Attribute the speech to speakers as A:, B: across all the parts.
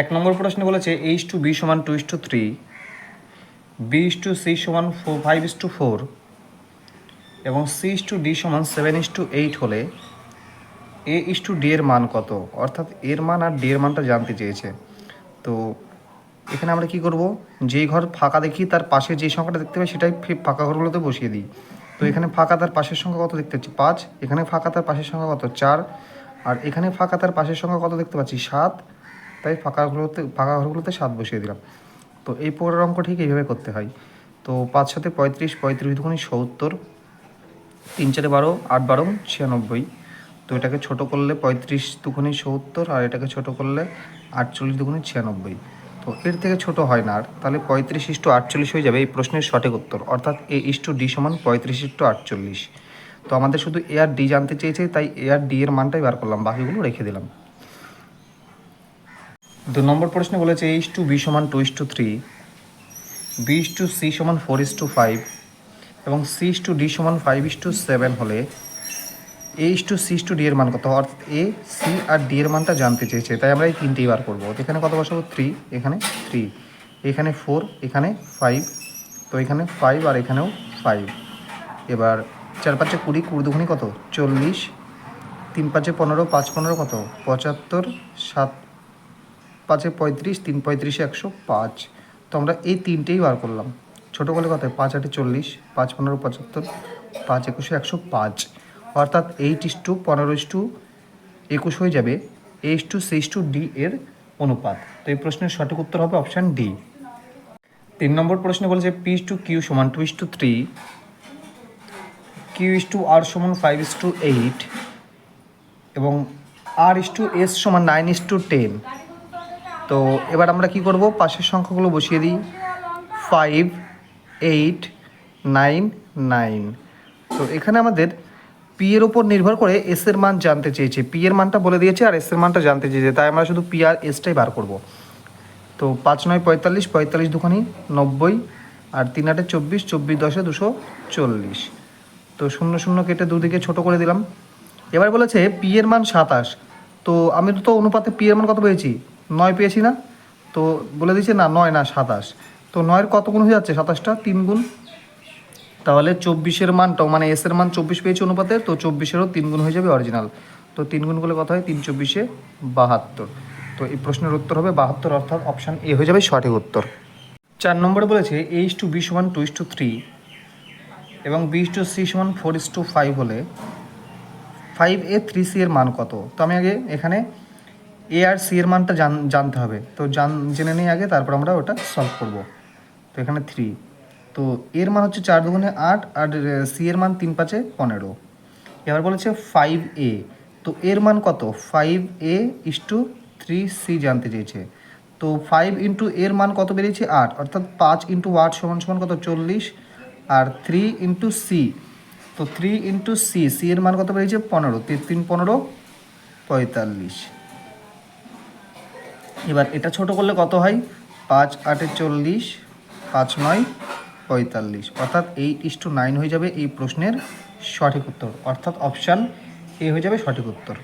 A: এক নম্বর প্রশ্ন বলেছে এইচ টু বি সমান two is to three B is to C সমান four five is to four এবং সি ইস টু ডি সমান সেভেন ইস টু এইট হলে এ ইস টু ডি এর মান কত? অর্থাৎ এর মান আর ডি এর মানটা জানতে চেয়েছে। তো এখানে আমরা কি করব? যেই ঘর ফাঁকা দেখি, তার পাশে যে সংখ্যাটা দেখতে পাই, সেটাই ফাঁকা ঘরগুলোতে বসিয়ে দিই। তো এখানে ফাঁকা তার পাশের সংখ্যা কত দেখতে পাচ্ছি? পাঁচ। এখানে ফাঁকা তার পাশের সংখ্যা কত? চার। আর এখানে ফাঁকা তার পাশের সংখ্যা কত দেখতে পাচ্ছি? সাত। তাই ফাঁকা ঘরগুলোতে ফাঁকা ঘরগুলোতে সাত বসিয়ে দিলাম। তো এই পরের অঙ্ক ঠিক এইভাবে করতে হয়। তো পাঁচ সাথে পঁয়ত্রিশ পঁয়ত্রিশ দুগুণি সত্তর, তিন চারে বারো, আট বারো, ছিয়ানব্বই। তো এটাকে ছোট করলে পঁয়ত্রিশ দুগুণি সত্তর আর এটাকে ছোট করলে আটচল্লিশ দুগুণি ছিয়ানব্বই। তো এর থেকে ছোট হয় না আর। তাহলে পঁয়ত্রিশ ইস্টু আটচল্লিশ হয়ে যাবে এই প্রশ্নের সঠিক উত্তর। অর্থাৎ এ ইস্টু ডি সমান পঁয়ত্রিশ ইস্টু আটচল্লিশ। তো আমাদের শুধু এ আর ডি জানতে চেয়েছে, তাই এ আর ডি এর মানটাই বার করলাম, বাকিগুলো রেখে দিলাম। দু নম্বর প্রশ্নে বলেছে এইচ টু বি সমান two is to three B is to C সমান ফোর ইস টু ফাইভ এবং সি ইস টু ডি সমান ফাইভ ইস টু সেভেন হলে A to C to D এর মান কত? অর্থাৎ এ সি আর ডি এর মানটা জানতে চেয়েছে। তাই আমরা এই তিনটেই বার করব। এখানে কত বসাবো? থ্রি এখানে থ্রি এখানে ফোর এখানে ফাইভ তো এখানে ফাইভ আর এখানেও ফাইভ এবার চার পাঁচে কুড়ি কুড়ি দুগুনি কত? চল্লিশ। তিন পাঁচে পনেরো, পাঁচ পনেরো কত? পঁচাত্তর, সাত পাঁচে পঁয়ত্রিশ তিন পঁয়ত্রিশে একশো পাঁচ তো আমরা এই তিনটেই বার করলাম ছোটো বলে কত পাঁচ আটে চল্লিশ পাঁচ পনেরো পঁচাত্তর পাঁচ একুশে একশো পাঁচ অর্থাৎ এইট ইস টু পনেরো ইস টু একুশ হয়ে যাবে H to six to D এর অনুপাত তো এই প্রশ্নের সঠিক উত্তর হবে অপশান ডি তিন নম্বর প্রশ্নে বলেছে পি টু কিউ সমান two is to three Q is to R সমান ফাইভ ইস টু এইট এবং আর ইস টু এস সমান নাইন ইস টু টেন তো এবার আমরা কি করব? পাশের সংখ্যাগুলো বসিয়ে দিই। ফাইভ এইট নাইন নাইন তো এখানে আমাদের পি এর ওপর নির্ভর করে এস এর মান জানতে চেয়েছে। পি এর মানটা বলে দিয়েছে আর এস এর মানটা জানতে চেয়েছে। তাই আমরা শুধু পি আর এসটাই বার করব। তো পাঁচ, নয়, পঁয়তাল্লিশ পঁয়তাল্লিশ দুখানি, নব্বই আর তিন আটে চব্বিশ চব্বিশ দশে দুশো চল্লিশ। তো শূন্য শূন্য কেটে দুদিকে ছোট করে দিলাম। এবার বলেছে পি এর মান সাতাশ। তো আমি তো অনুপাতে পি এর মান কত পেয়েছি? নয় পেয়েছি না। তো বলে দিয়েছে, না, নয় না, সাতাশ। তো নয়ের কত গুণ হয়ে যাচ্ছে? সাতাশটা? তিন গুণ? তাহলে চব্বিশের মানটাও মানে এস এর মান চব্বিশ পেয়েছে অনুপাতে, তো চব্বিশেরও তিন গুণ হয়ে যাবে অরিজিনাল তো তিন গুণ করলে কত হয়? তিন চব্বিশে বাহাত্তর। তো এই প্রশ্নের উত্তর হবে বাহাত্তর, অর্থাৎ অপশান এ হয়ে যাবে সঠিক উত্তর। চার নম্বরে বলেছে এইচ টু বি সমান টু ইস টু থ্রি এবং বি টু সি সমান ফোর ইস টু ফাইভ হলে ফাইভ এ থ্রি সি এর মান কত? তো আমি আগে এখানে এ আর সি এর মানটা জান, জানতে হবে। তো জান, জেনে নিই আগে, তারপর আমরা ওটা সলভ করব। তো এখানে থ্রি তো এর মান হচ্ছে চার দুগুণে আট, আর সি এর মান তিন পাঁচে পনেরো। এবার বলেছে ফাইভ এ তো এর মান কত? Five A is to three C জানতে চেয়েছে। তো ফাইভ ইন্টু এর মান কত বেরিয়েছে? আট। অর্থাৎ পাঁচ ইন্টু আট সমান সমান কত? চল্লিশ। আর থ্রি ইন্টু সি তো থ্রি ইন্টু সি সি এর মান কত বেরিয়েছে? পনেরো। তিন, পনেরো, পঁয়তাল্লিশ। এবার এটা ছোট করলে কত হয়? পাঁচ আটে চল্লিশ, পাঁচ নয়, পঁয়তাল্লিশ। অর্থাৎ এইট ইস টু নাইন হয়ে যাবে এই প্রশ্নের সঠিক উত্তর। অর্থাৎ অপশান এ হয়ে যাবে সঠিক উত্তর।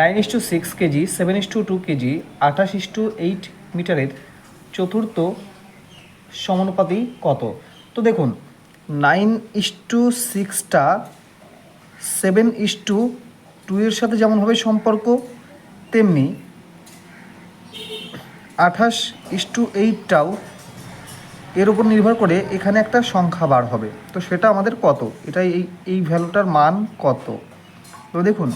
A: Nine is to six KG seven is to two KG, আঠাশ ইস টু এইট মিটারের চতুর্থ সমানুপাতি কত? তো দেখুন নাইন ইস টু সিক্সটা সেভেন ইস টু টু এর সাথে যেমনভাবে সম্পর্ক, তেমনি আঠাশ ইস টু এইটটাও এর উপর নির্ভর করে এখানে একটা সংখ্যা বার হবে। তো সেটা আমাদের কত? এটা এই এই ভ্যালুটার মান কত? তো দেখুন,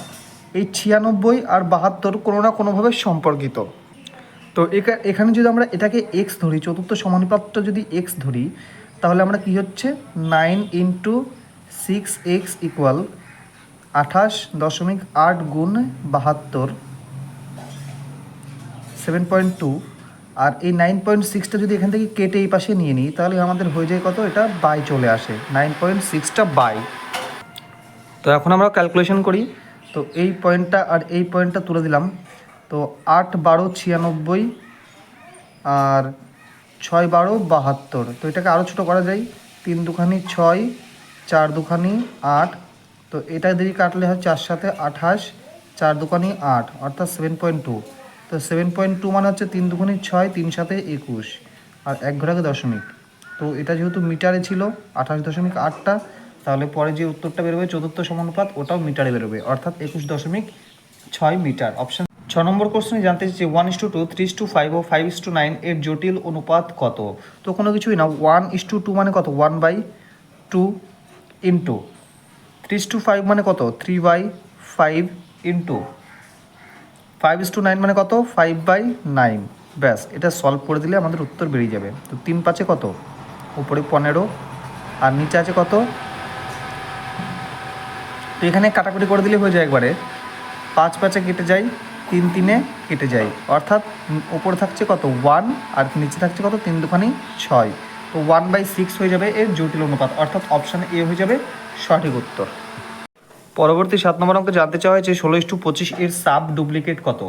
A: এই ছিয়ানব্বই আর বাহাত্তর কোনো না কোনোভাবে সম্পর্কিত। তো এখা- এখানে যদি আমরা এটাকে এক্স ধরি, চতুর্থ সমানুপাতটা যদি এক্স ধরি, তাহলে আমরা কি হচ্ছে? Nine into six X equal আঠাশ দশমিক আট গুণ বাহাত্তর, সেভেন পয়েন্ট টু। আর এই নাইন পয়েন্ট সিক্সটা যদি এখান থেকে কেটে এই পাশে নিয়ে নিই তাহলে আমাদের হয়ে যায় কত? এটা বাই চলে আসে নাইন পয়েন্ট সিক্সটা বাই। তো এখন আমরা ক্যালকুলেশন করি। তো এই পয়েন্টটা আর এই পয়েন্টটা তুলে দিলাম। তো আট বারো ছিয়ানব্বই আর ছয় বারো বাহাত্তর। তো এটাকে আরও ছোটো করা যায়। তিন দুখানি ছয় চার দুখানি আট। তো এটা দিয়ে কাটলে হয় চার সাথে আঠাশ চার দুখানি আট অর্থাৎ সেভেন পয়েন্ট টু তো সেভেন পয়েন্ট টু মানে হচ্ছে তিন দুগুণে ছয়, তিন সাথে একুশ। আর এক ঘোরাকে দশমিক। তো এটা যেহেতু মিটারে ছিল, আঠাশ দশমিক আটটা, তাহলে পরে যে উত্তরটা বেরোবে চতুর্থ সমানুপাত, ওটাও মিটারে বেরোবে। অর্থাৎ একুশ দশমিক ছয় মিটার। অপশান ছ নম্বর কোশ্চেনে জানতে চাইছি one is to two two three to five five is to nine এর জটিল অনুপাত কত? তো কোনো কিছুই না ওয়ান ইস টু টু মানে কত? One by two into three to five মানে কত? Three by five into five is to nine মানে কত? ফাইভ বাই নাইন ব্যাস এটা সলভ করে দিলে আমাদের উত্তর বেরিয়ে যাবে। তো তিন পাঁচে কত? উপরে পনেরো। আর নিচে আছে কত? তো এখানে কাটাকুটি করে দিলে হয়ে যায় একবারে। পাঁচ পাঁচে কেটে যায় তিন তিনে কেটে যায়। অর্থাৎ উম, ওপরে থাকছে কত? ওয়ান আর নিচে থাকছে কত? তিন দুখানি ছয়। তো ওয়ান বাই সিক্স হয়ে যাবে এর জটিল অনুপাত। অর্থাৎ অপশান এ হয়ে যাবে সঠিক উত্তর। পরবর্তী সাত নম্বর অঙ্কে জানতে চাওয়া হয়েছে, ষোলো ইস্টু পঁচিশ এর সাব ডুপ্লিকেট কত?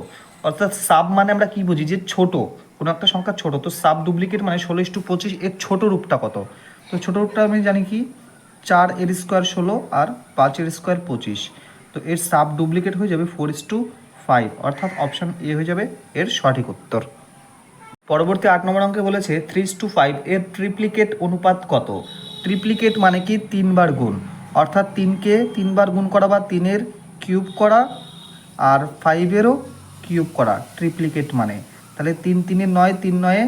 A: অর্থাৎ সাব মানে আমরা কি বুঝি? যে ছোট, কোনো একটা সংখ্যা ছোট, তো সাব ডুপ্লিকেট মানে ষোলো ইস্টু পঁচিশ এর ছোট রূপটা কত? তো ছোট রূপটা আমি জানি কি? চার এর স্কোয়ার ষোলো আর পাঁচ এর স্কোয়ার পঁচিশ। তো এর সাব ডুপ্লিকেট হয়ে যাবে ফোর ইস টু ফাইভ। অর্থাৎ অপশান এ হয়ে যাবে এর সঠিক উত্তর। পরবর্তী আট নম্বর অঙ্কে বলেছে, থ্রি টু ফাইভ এর ট্রিপ্লিকেট অনুপাত কত? ট্রিপ্লিকেট মানে কি? তিনবার গুণ। অর্থাৎ তিনকে তিনবার গুণ করা বা তিনের কিউব করা আর ফাইভেরও কিউব করা, ট্রিপ্লিকেট মানে। তাহলে তিন তিনে নয়, তিন নয়ে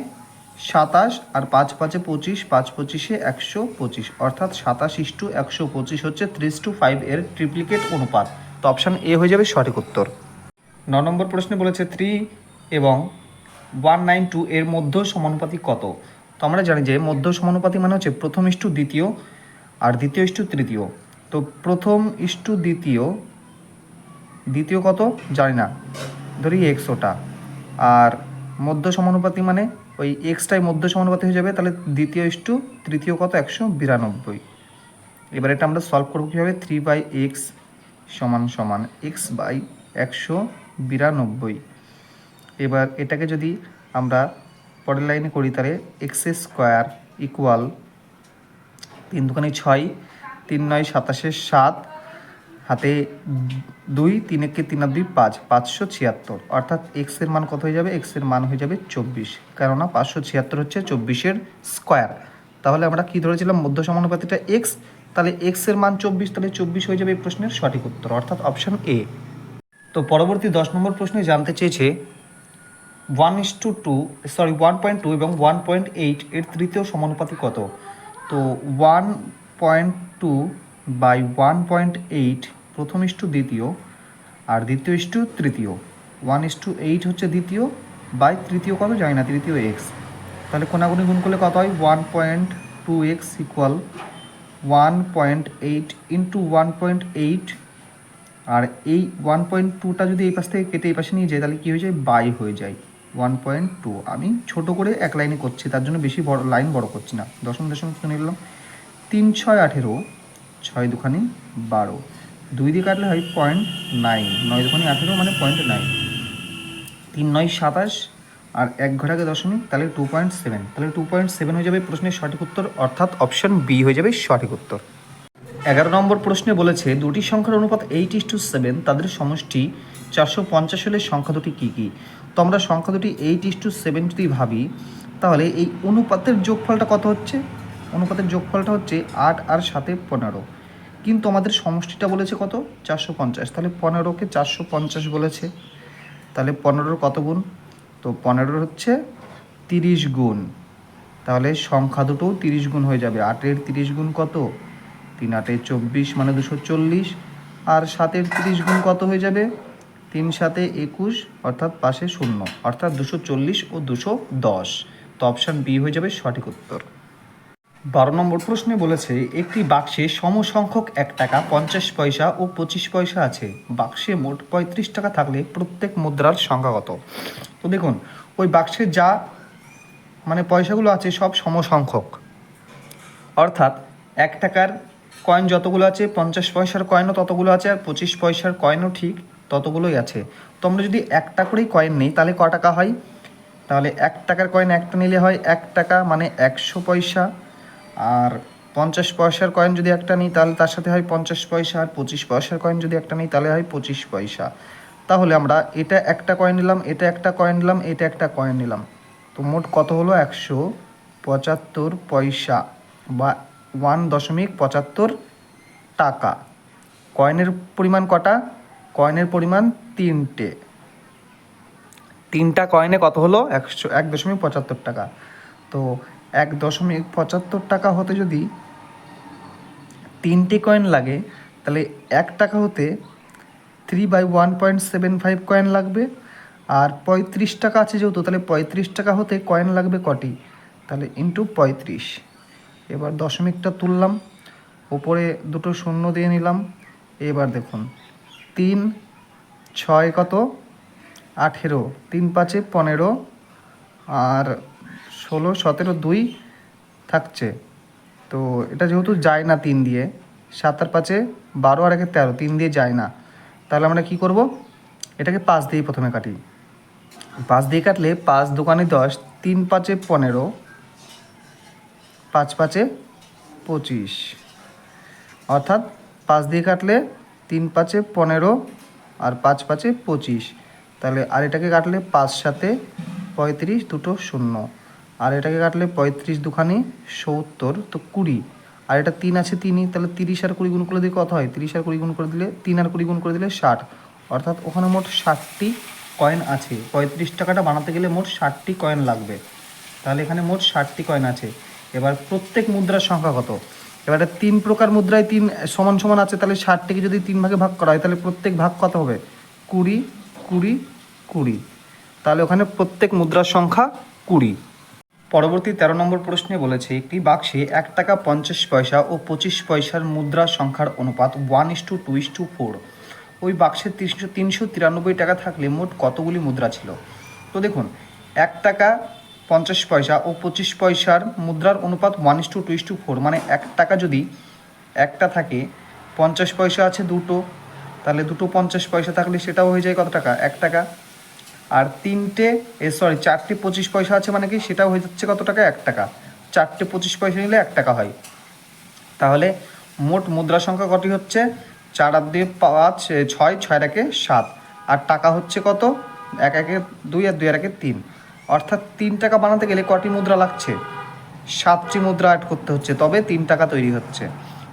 A: সাতাশ আর পাঁচ পাঁচে পঁচিশ, পাঁচ পঁচিশে একশো পঁচিশ। অর্থাৎ সাতাশ ইস্টু একশো পঁচিশ হচ্ছে থ্রি টু ফাইভ এর ট্রিপ্লিকেট অনুপাত। তো অপশান এ হয়ে যাবে সঠিক উত্তর। ন নম্বর প্রশ্নে বলেছে থ্রি এবং ওয়ান নাইন টু এর মধ্য সমানুপাতি কত? তো আমরা জানি যে মধ্য সমানুপাতি মানে হচ্ছে প্রথম ইস্টু দ্বিতীয় আর দ্বিতীয় ইস্টু তৃতীয়। তো প্রথম ইস্টু দ্বিতীয় দ্বিতীয় কত? জানি না। ধরি এক্স ওটা। আর মধ্য সমানুপাতি মানে ওই এক্সটাই মধ্য সমানুপাতি হয়ে যাবে, তাহলে দ্বিতীয় ইস্টু তৃতীয় কত? একশো বিরানব্বই। এবার এটা আমরা সলভ করব কীভাবে? থ্রি বাই এক্স সমান সমান এক্স বাই একশো বিরানব্বই। এবার এটাকে যদি আমরা পরের লাইনে করি, তাহলে এক্স স্কোয়ার ইকুয়াল তিন দুখানি ছয়, তিন নয় সাতাশের সাত, হাতে দুই, তিন একে তিন আর দুই পাঁচ, পাঁচশো ছিয়াত্তর। অর্থাৎ এক্সের মান কত হয়ে যাবে? এক্সের মান হয়ে যাবে চব্বিশ। কেননা পাঁচশো ছিয়াত্তর হচ্ছে চব্বিশের স্কোয়ার তাহলে আমরা কি ধরেছিলাম? মধ্য সমানুপাতিটা এক্স তাহলে এক্সের মান চব্বিশ, তাহলে চব্বিশ হয়ে যাবে এই প্রশ্নের সঠিক উত্তর, অর্থাৎ অপশন এ তো পরবর্তী দশ নম্বর প্রশ্নে জানতে চেয়েছে one is to two sorry one point two এবং ওয়ান পয়েন্ট এইট এর তৃতীয় সমানুপাতি কত? তো one point two by one point eight প্রথম ইস টু দ্বিতীয় আর দ্বিতীয় ইস টু তৃতীয়। ওয়ান ইস টু এইট হচ্ছে দ্বিতীয় বাই তৃতীয় কত? জানি না, তৃতীয় এক্স তাহলে কোনাগুনি গুণ করলে কত হয়? One point two X equal one point eight into one point eight আর এই ওয়ান পয়েন্ট টুটা যদি এই পাশ থেকে কেটে এই পাশে নিয়ে যায়, তাহলে কী হয়ে যায়? বাই হয়ে যায়। ওয়ান পয়েন্ট টু আমি ছোটো করে এক লাইনে করছি, তার জন্য বেশি বড় লাইন বড় করছি না। দশম দশম তো নিলাম। তিন, ছয়, আঠেরো, ছয় দুখানি, বারো। দুই দিয়ে কাটলে হয় পয়েন্ট নাইন নয় দুখানি, আঠেরো মানে পয়েন্ট নাইন তিন, নয়, সাতাশ, আর এক ঘটাকে দশমিক, তাহলে টু পয়েন্ট সেভেন তাহলে টু পয়েন্ট সেভেন হয়ে যাবে প্রশ্নের সঠিক উত্তর, অর্থাৎ অপশন বি হয়ে যাবে সঠিক উত্তর। এগারো নম্বর প্রশ্নে বলেছে, দুটি সংখ্যার অনুপাত এইট ইস টু সেভেন তাদের সমষ্টি চারশো পঞ্চাশ হলে সংখ্যা দুটি কী কী? তো আমরা সংখ্যা দুটি এইট ইস টু সেভেন যদি ভাবি, তাহলে এই অনুপাতের যোগফলটা কত হচ্ছে? অনুপাতের যোগফলটা হচ্ছে আট আর সাতে পনেরো। কিন্তু আমাদের সমষ্টিটা বলেছে কত? চারশো পঞ্চাশ। তাহলে পনেরোকে চারশো পঞ্চাশ বলেছে। তাহলে পনেরোর কত গুণ? তো পনেরোর হচ্ছে তিরিশ গুণ। তাহলে সংখ্যা দুটোও তিরিশ গুণ হয়ে যাবে। আটের তিরিশ গুণ কত? তিন আটে চব্বিশ মানে দুশো চল্লিশ। আর সাতের তিরিশ গুণ কত হয়ে যাবে? তিন সাতে একুশ, অর্থাৎ পাশে শূন্য, অর্থাৎ দুশো চল্লিশ ও দুশো দশ। তো অপশান বি হয়ে যাবে সঠিক উত্তর। বারো নম্বর প্রশ্নে বলেছে, একটি বাক্সে সমসংখ্যক এক টাকা, পঞ্চাশ পয়সা ও পঁচিশ পয়সা আছে। বাক্সে মোট পঁয়ত্রিশ টাকা থাকলে প্রত্যেক মুদ্রার সংখ্যা কত? তো দেখুন, ওই বাক্সে যা মানে পয়সাগুলো আছে সব সমসংখ্যক। অর্থাৎ এক টাকার কয়েন যতগুলো আছে, পঞ্চাশ পয়সার কয়েনও ততগুলো আছে, আর পঁচিশ পয়সার কয়েনও ঠিক ততগুলোই আছে। তো আমরা যদি একটা করেই কয়েন নিই, তাহলে ক টাকা হয়? তাহলে এক টাকার কয়েন একটা নিলে হয় এক টাকা মানে একশো পয়সা। আর পঞ্চাশ পয়সার কয়েন যদি একটা নিই, তাহলে তার সাথে হয় পঞ্চাশ পয়সা। আর পঁচিশ পয়সার কয়েন যদি একটা নিই, তাহলে হয় পঁচিশ পয়সা। তাহলে আমরা এটা একটা কয়েন নিলাম, এটা একটা কয়েন নিলাম, এটা একটা কয়েন নিলাম। তো মোট কত হলো? একশো পঁচাত্তর পয়সা বা ওয়ান দশমিক পঁচাত্তর টাকা। কয়েনের পরিমাণ কটা? কয়েনের পরিমাণ তিনটে। তিনটা কয়েনে কত হলো? একশো, এক দশমিক পঁচাত্তর টাকা। তো এক দশমিক পঁচাত্তর টাকা হতে যদি তিনটে কয়েন লাগে, তাহলে এক টাকা হতে three by one point seven five coin লাগবে। আর পঁয়ত্রিশ টাকা আছে যেহেতু, তাহলে পঁয়ত্রিশ টাকা হতে কয়েন লাগবে কটি? তাহলে ইন্টু পঁয়ত্রিশ। এবার দশমিকটা তুললাম। ওপরে দুটো শূন্য দিয়ে নিলাম। এবার দেখুন। তিন, ছয় কত? আঠেরো। তিন পাঁচে পনেরো। আর ষোলো, সতেরো, দুই থাকছে। তো এটা যেহেতু যায় না তিন দিয়ে, সাত পাঁচে বারো আর একে তেরো, তিন দিয়ে যায় না। তাহলে আমরা কি করব? এটাকে পাঁচ দিয়ে প্রথমে কাটি। পাঁচ দিয়ে কাটলে পাঁচ দোকানে দশ, তিন পাঁচে পনেরো, পাঁচ পাঁচে পঁচিশ। অর্থাৎ পাঁচ দিয়ে কাটলে তিন পাঁচে পনেরো আর পাঁচ পাঁচে পঁচিশ। তাহলে আর এটাকে কাটলে পাঁচ সাথে পঁয়ত্রিশ দুটো শূন্য। আর এটাকে কাটলে পঁয়ত্রিশ দুখানি সত্তর, তো কুড়ি। আর এটা তিন আছে তিনই, তাহলে তিরিশ আর কুড়ি গুণ করে দিলে কত হয়? তিরিশ আর কুড়ি গুণ করে দিলে, তিন আর কুড়ি গুণ করে দিলে ষাট। অর্থাৎ ওখানে মোট ষাটটি কয়েন আছে। পঁয়ত্রিশ টাকাটা বানাতে গেলে মোট ষাটটি কয়েন লাগবে। তাহলে এখানে মোট ষাটটি কয়েন আছে। এবার প্রত্যেক মুদ্রার সংখ্যা কত? এবারে তিন প্রকার মুদ্রায় তিন, সমান সমান আছে, তাহলে ষাটটিকে যদি তিন ভাগে ভাগ করা হয়, তাহলে প্রত্যেক ভাগ কত হবে? কুড়ি কুড়ি কুড়ি। তাহলে ওখানে প্রত্যেক মুদ্রার সংখ্যা কুড়ি। পরবর্তী তেরো নম্বর প্রশ্নে বলেছে একটি বাক্সে এক টাকা পঞ্চাশ পয়সা ও পঁচিশ পয়সার মুদ্রা সংখ্যার অনুপাত one is two two is two four ওই বাক্সে তিনশো তিনশো তিরানব্বই টাকা থাকলে মোট কতগুলি মুদ্রা ছিল? তো দেখুন, এক টাকা পঞ্চাশ পয়সা ও পঁচিশ পয়সার মুদ্রার অনুপাত one is two two is two four মানে এক টাকা যদি একটা থাকে, পঞ্চাশ পয়সা আছে দুটো, তাহলে দুটো পঞ্চাশ পয়সা থাকলে সেটাও হয়ে যায় কত টাকা? এক টাকা। আর তিনটে, এ সরি চারটে পঁচিশ পয়সা আছে মানে কি? সেটাও হয়ে যাচ্ছে কত টাকা? এক টাকা। চারটে পঁচিশ পয়সা নিলে এক টাকা হয়। তাহলে মোট মুদ্রা সংখ্যা কটি হচ্ছে? চার আর দুই পাঁচ ছয় ছয় একে সাত। আর টাকা হচ্ছে কত? এক, একে দুই আর দুই আর একে তিন। অর্থাৎ তিন টাকা বানাতে গেলে কটি মুদ্রা লাগছে? সাতটি মুদ্রা অ্যাড করতে হচ্ছে, তবে তিন টাকা তৈরি হচ্ছে।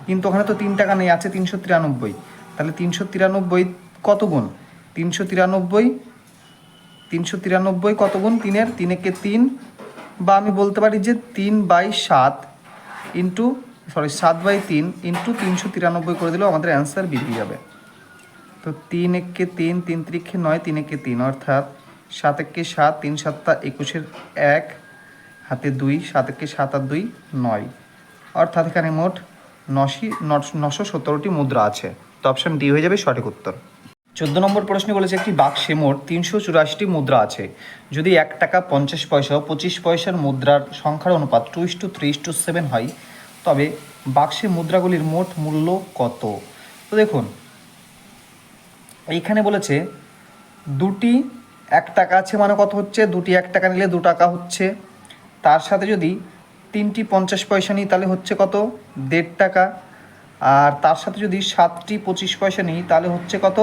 A: কিন্তু ওখানে তো তিন টাকা নেই, আছে তিনশো তিরানব্বই। তাহলে তিনশো তিরানব্বই কত গুণ? তিনশো তিরানব্বই তিনশো তিরানব্বই কত গুণ? তিনের, তিনেকে তিন বা আমি বলতে পারি যে তিন বাই সাত ইন্টু সরি সাত বাই তিন ইন্টু তিনশো তিরানব্বই করে দিলেও আমাদের অ্যান্সার বেরিয়ে যাবে তো তিন একে তিন তিন ত্রিক্ষে নয় তিন একে তিন, অর্থাৎ সাত একে সাত, তিন সাতটা একুশের এক, হাতে দুই, সাত একে সাত আর দুই, নয়। অর্থাৎ এখানে মোট নশি, নশো সতেরোটি মুদ্রা আছে। তো অপশান ডি হয়ে যাবে সঠিক উত্তর। চোদ্দ নম্বর প্রশ্নে বলেছে একটি বাক্সে মোট তিনশো চুরাশিটি মুদ্রা আছে। যদি এক টাকা পঞ্চাশ পয়সা ও পঁচিশ পয়সার মুদ্রার সংখ্যার অনুপাত two is to three is to seven হয়, তবে বাক্সে মুদ্রাগুলির মোট মূল্য কত? তো দেখুন, এইখানে বলেছে দুটি এক টাকা আছে মানে কত হচ্ছে? দুটি এক টাকা নিলে দু টাকা হচ্ছে। তার সাথে যদি তিনটি পঞ্চাশ পয়সা নিই তাহলে হচ্ছে কত? দেড় টাকা। আর তার সাথে যদি সাতটি পঁচিশ পয়সা নিই তাহলে হচ্ছে কত?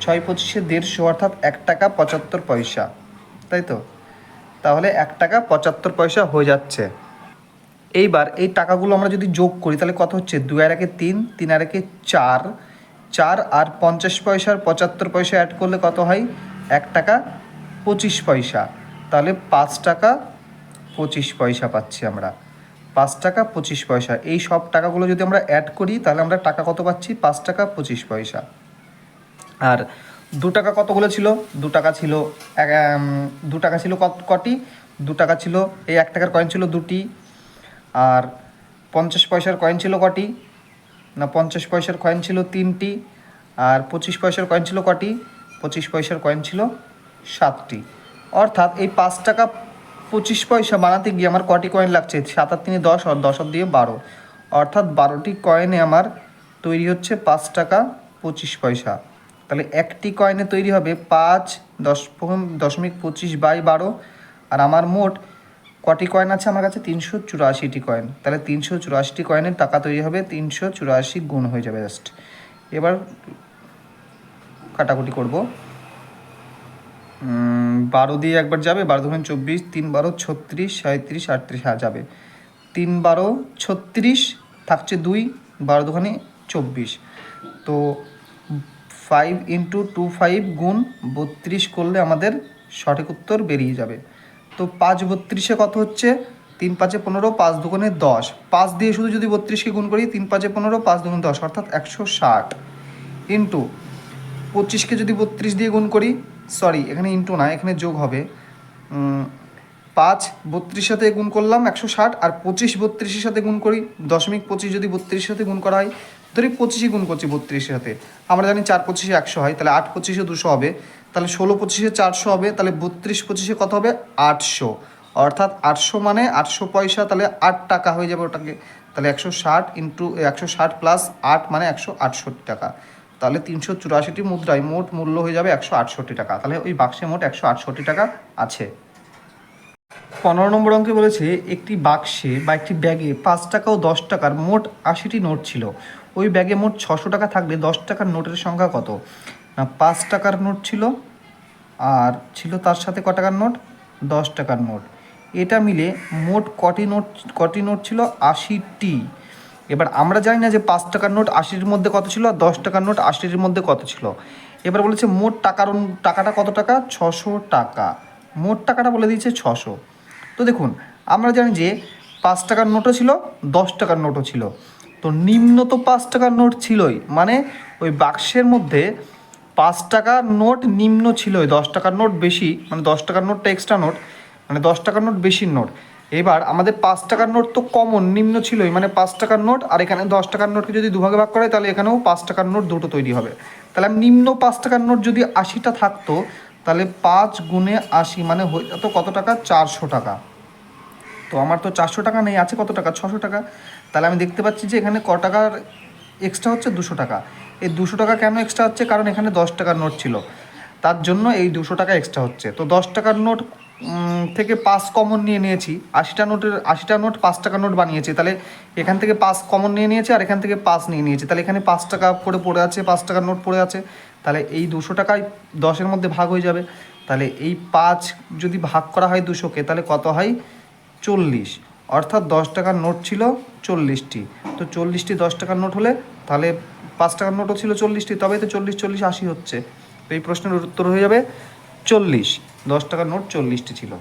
A: ছয় পঁচিশে দেড়শো, অর্থাৎ এক টাকা পঁচাত্তর পয়সা। তাই তো? তাহলে এক টাকা পঁচাত্তর পয়সা হয়ে যাচ্ছে। এইবার এই টাকাগুলো আমরা যদি যোগ করি তাহলে কত হচ্ছে? দু আর একে তিন তিন আর একে চার। চার আর পঞ্চাশ পয়সার পঁচাত্তর পয়সা অ্যাড করলে কত হয়? এক টাকা পঁচিশ পয়সা। তাহলে পাঁচ টাকা পঁচিশ পয়সা পাচ্ছি আমরা। পাঁচ টাকা পঁচিশ পয়সা। এই সব টাকাগুলো যদি আমরা অ্যাড করি, তাহলে আমরা টাকা কত পাচ্ছি? পাঁচ টাকা পঁচিশ পয়সা। আর দু টাকা কতগুলো ছিল? দু টাকা ছিল দু টাকা ছিল কটি? দু টাকা ছিল, এই এক টাকার কয়েন ছিল দুটি। আর পঞ্চাশ পয়সার কয়েন ছিল কটি? না, পঞ্চাশ পয়সার কয়েন ছিল তিনটি। আর পঁচিশ পয়সার কয়েন ছিল কটি? পঁচিশ পয়সার কয়েন ছিল সাতটি। অর্থাৎ এই পাঁচ টাকা পঁচিশ পয়সা বানাতে গিয়ে আমার কটি কয়েন লাগছে? সাত আর তিনে দশ আর দশ দিয়ে বারো। অর্থাৎ বারোটি কয়েনে আমার তৈরি হচ্ছে পাঁচ টাকা পঁচিশ পয়সা। তাহলে একটি কয়েনে তৈরি হবে পাঁচ দশ দশমিক পঁচিশ বাই বারো। আর আমার মোট কটি কয়েন আছে আমার কাছে? তিনশো চুরাশিটি কয়েন তাহলে তিনশো চুরাশিটি কয়েনের টাকা তৈরি হবে, তিনশো চুরাশি গুণ হয়ে যাবে জাস্ট এবার কাটাকুটি করব। বারো দিয়ে একবার যাবে, বারো ধরুন চব্বিশ, তিন বারো ছত্রিশ সাঁত্রিশ আটত্রিশ হ্যাঁ যাবে। তিন বারো ছত্রিশ থাকছে দুই, বারো দোকানে চব্বিশ। তো ফাইভ ইন্টু টু ফাইভ গুণ বত্রিশ করলে আমাদের সঠিক উত্তর বেরিয়ে যাবে। তো পাঁচ বত্রিশে কত হচ্ছে? তিন পাঁচে পনেরো, পাঁচ দুগুণে দশ। পাঁচ দিয়ে শুধু যদি বত্রিশকে গুণ করি, তিন পাঁচে পনেরো, পাঁচ দুগুণ দশ, অর্থাৎ একশো ষাট। ইন্টু পঁচিশকে যদি বত্রিশ দিয়ে গুণ করি সরি এখানে ইন্টু না, এখানে যোগ হবে। পাঁচ বত্রিশ সাথে গুণ করলাম একশো ষাট, আর পঁচিশ বত্রিশের সাথে গুণ করি, দশমিক পঁচিশ যদি বত্রিশের সাথে গুণ করা হয়, ধরি পঁচিশে গুণ করছি বত্রিশের সাথে। আমরা জানি চার পঁচিশে একশো হয়, তাহলে আট পঁচিশে দুশো হবে। তাহলে ষোলো পঁচিশে চারশো হবে, তাহলে বত্রিশ পঁচিশে কত হবে? আটশো। অর্থাৎ আটশো মানে আটশো পয়সা, তাহলে আট টাকা হয়ে যাবে ওটাকে। তাহলে একশো ষাট ইন্টু একশো ষাট প্লাস আট মানে একশো আটষট্টি টাকা। তাহলে তিনশো চুরাশিটি মুদ্রায় মোট মূল্য হয়ে যাবে একশো আটষট্টি টাকা। তাহলে ওই বাক্সে মোট একশো আটষট্টি টাকা আছে। পনেরো নম্বর অঙ্কে বলেছে, একটি বাক্সে বা একটি ব্যাগে পাঁচ টাকা ও দশ টাকার মোট আশিটি নোট ছিল। ওই ব্যাগে মোট ছশো টাকা থাকলে দশ টাকার নোটের সংখ্যা কত? না, পাঁচ টাকার নোট ছিল আর ছিল তার সাথে ক টাকার নোট? দশ টাকার নোট। এটা মিলে মোট কটি নোট কটি নোট ছিল? আশিটি। এবার আমরা জানি না যে পাঁচ টাকার নোট আশির মধ্যে কত ছিল আর দশ টাকার নোট আশির মধ্যে কত ছিল। এবার বলেছে মোট টাকার টাকাটা কত টাকা? ছশো টাকা। মোট টাকাটা বলে দিয়েছে ছশো। তো দেখুন, আমরা জানি যে পাঁচ টাকার নোটও ছিল, দশ টাকার নোটও ছিল। তো নিম্ন তো পাঁচ টাকার নোট ছিলই মানে ওই বাক্সের মধ্যে পাঁচ টাকার নোট নিম্ন ছিলই, দশ টাকার নোট বেশি মানে দশ টাকার নোটটা এক্সট্রা নোট মানে দশ টাকার নোট বেশি নোট। এবার আমাদের পাঁচ টাকার নোট তো কমন নিম্ন ছিলই। মানে পাঁচ টাকার নোট আর এখানে দশ টাকার নোটকে যদি দুভাগে ভাগ করে তাহলে এখানেও পাঁচ টাকার নোট দুটো তৈরি হবে। তাহলে আমি নিম্ন পাঁচ টাকার নোট যদি আশিটা থাকতো, তাহলে পাঁচ গুণে আশি মানে হয়ে যেত কত টাকা? চারশো টাকা। তো আমার তো চারশো টাকা নেই, আছে কত টাকা? ছশো টাকা। তাহলে আমি দেখতে পাচ্ছি যে এখানে ক টাকার এক্সট্রা হচ্ছে দুশো টাকা। এই দুশো টাকা কেন এক্সট্রা হচ্ছে? কারণ এখানে দশ টাকার নোট ছিল। তার জন্য এই দুশো টাকা এক্সট্রা হচ্ছে। তো দশ টাকার নোট থেকে পাঁচ কমন নিয়ে নিয়েছি। আশিটা নোটের, আশিটা নোট পাঁচ টাকার নোট বানিয়েছি। তাহলে এখান থেকে পাঁচ কমন নিয়ে নিয়েছি আর এখান থেকে পাঁচ নিয়ে নিয়েছি। তাহলে এখানে পাঁচ টাকা করে পড়ে আছে, পাঁচ টাকার নোট পড়ে আছে। তাহলে এই দুশো টাকায় দশের মধ্যে ভাগ হয়ে যাবে। তাহলে এই পাঁচ যদি ভাগ করা হয় দুশোকে, তাহলে কত হয়? চল্লিশ। অর্থাৎ দশ টাকার নোট ছিল চল্লিশটি। তো চল্লিশটি দশ টাকার নোট হলে তাহলে পাঁচ টাকার নোটও ছিল চল্লিশটি, তবেই তো চল্লিশ চল্লিশ, আশি হচ্ছে। তো এই প্রশ্নের উত্তর হয়ে যাবে চল্লিশ দশ টাকার নোট চল্লিশটি ছিল।